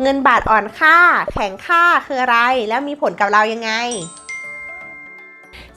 เงินบาทอ่อนค่า แข็งค่าคืออะไร แล้วมีผลกับเรายังไง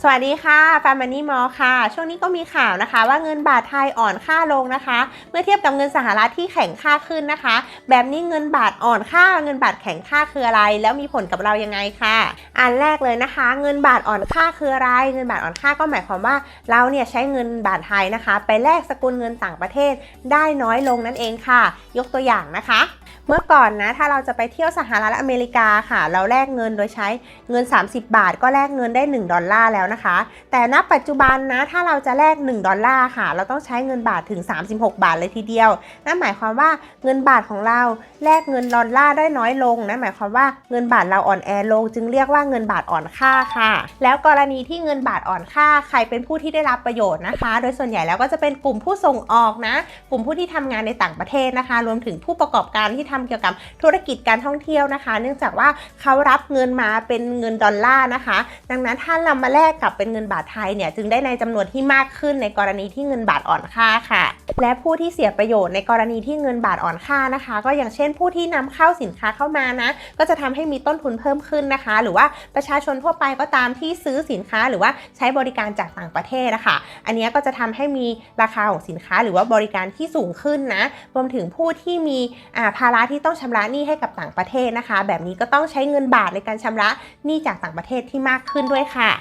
สวัสดีค่ะฟาร์มานี่มอค่ะ ช่วงนี้ก็มีข่าวนะคะ ว่าเงินบาทไทยอ่อนค่าลงนะคะ เมื่อเทียบกับเงินสหรัฐที่แข็งค่าขึ้นนะคะ แบบนี้เงินบาทอ่อนค่า เงินบาทแข็งค่าคืออะไร แล้วมีผลกับเรายังไงค่ะ อันแรกเลยนะคะ เงินบาทอ่อนค่าคืออะไร เงินบาทอ่อนค่าก็หมายความว่าเราเนี่ยใช้เงินบาทไทยนะคะ ไปแลกสกุลเงินต่างประเทศได้น้อยลงนั่นเองค่ะ ยกตัวอย่างนะคะ เมื่อก่อนนะถ้าเราจะไปเที่ยวสหรัฐอเมริกาค่ะ เราแลกเงินโดยใช้เงิน 30 บาท ก็แลกเงินได้ 1 ดอลลาร์แล้วนะคะ แต่ณปัจจุบันนะถ้าเราจะแลก1ดอลลาร์ค่ะ เราต้องใช้เงินบาทถึง 36 บาทเลยทีเดียว นั่นหมายความว่าเงินบาทของเราแลกเงินดอลลาร์ได้น้อยลงนั่นหมายความว่าเงินบาทเราอ่อนแอลง จึงเรียกว่าเงินบาทอ่อนค่าค่ะ แล้วกรณีที่เงินบาทอ่อนค่า ใครเป็นผู้ที่ได้รับประโยชน์นะคะ โดยส่วนใหญ่แล้วก็จะเป็นกลุ่มผู้ส่งออกนะ กลุ่มผู้ที่ทำงานในต่างประเทศนะคะ รวมถึงผู้ประกอบการที่ทำเกี่ยวกับธุรกิจการท่องเที่ยวนะคะ เนื่องจากว่าเขารับเงินมาเป็นเงินดอลลาร์นะคะ ดังนั้นถ้าเรามาแลกกับเป็นเงินบาทไทยเนี่ยจึงได้ในจำนวนที่มากขึ้นในกรณีที่เงินบาทอ่อนค่าค่ะ และผู้ที่เสียประโยชน์ในกรณีที่เงินบาทอ่อนค่านะคะ ก็อย่างเช่นผู้ที่นำเข้าสินค้าเข้ามานะ ก็จะทำให้มีต้นทุนเพิ่มขึ้นนะคะ หรือว่าประชาชนทั่วไปก็ตามที่ซื้อสินค้าหรือว่าใช้บริการจากต่างประเทศนะคะอันนี้ก็จะทำให้มีราคาของสินค้าหรือว่าบริการที่สูงขึ้นนะ รวมถึงผู้ที่มีอ่าภาระที่ต้องชำระหนี้ให้กับต่างประเทศนะคะ แบบนี้ก็ต้องใช้เงินบาทในการชำระหนี้จากต่างประเทศที่มากขึ้นด้วยค่ะ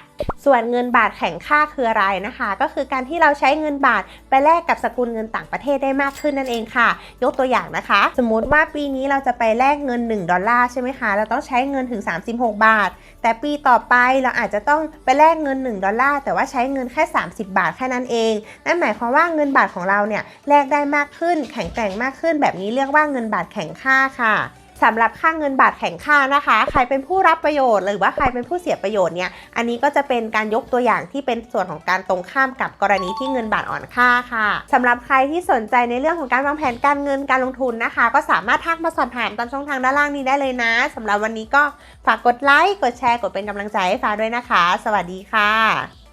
ส่วนเงินบาทแข็งค่าคืออะไรนะคะ ก็คือการที่เราใช้เงินบาทไปแลกกับสกุลเงินต่างประเทศได้มากขึ้นนั่นเองค่ะ ยกตัวอย่างนะคะ สมมุติว่าปีนี้เราจะไปแลกเงิน 1 ดอลลาร์ใช่ไหมคะ เราต้องใช้เงินถึง 36 บาท แต่ปีต่อไปเราอาจจะต้องไปแลกเงิน 1 ดอลลาร์แต่ว่าใช้เงินแค่ 30 บาทแค่นั้นเอง นั่นหมายความว่าเงินบาทของเราเนี่ยแลกได้มากขึ้น แข็งแกร่งมากขึ้น แบบนี้เรียกว่าเงินบาทแข็งค่าค่ะ สำหรับค่าเงินบาทแข็งค่านะคะ ใครเป็นผู้รับประโยชน์หรือว่าใครเป็นผู้เสียประโยชน์เนี่ย อันนี้ก็จะเป็นการยกตัวอย่างที่เป็นส่วนของการตรงข้ามกับกรณีที่เงินบาทอ่อนค่าค่ะสำหรับใครที่สนใจในเรื่องของการวางแผนการเงินการลงทุนนะคะ ก็สามารถทักมาสอบถามตามช่องทางด้านล่างนี้ได้เลยนะสำหรับวันนี้ก็ฝากกดไลค์กดแชร์กดเป็นกำลังใจให้ฟ้าด้วยนะคะ สวัสดีค่ะ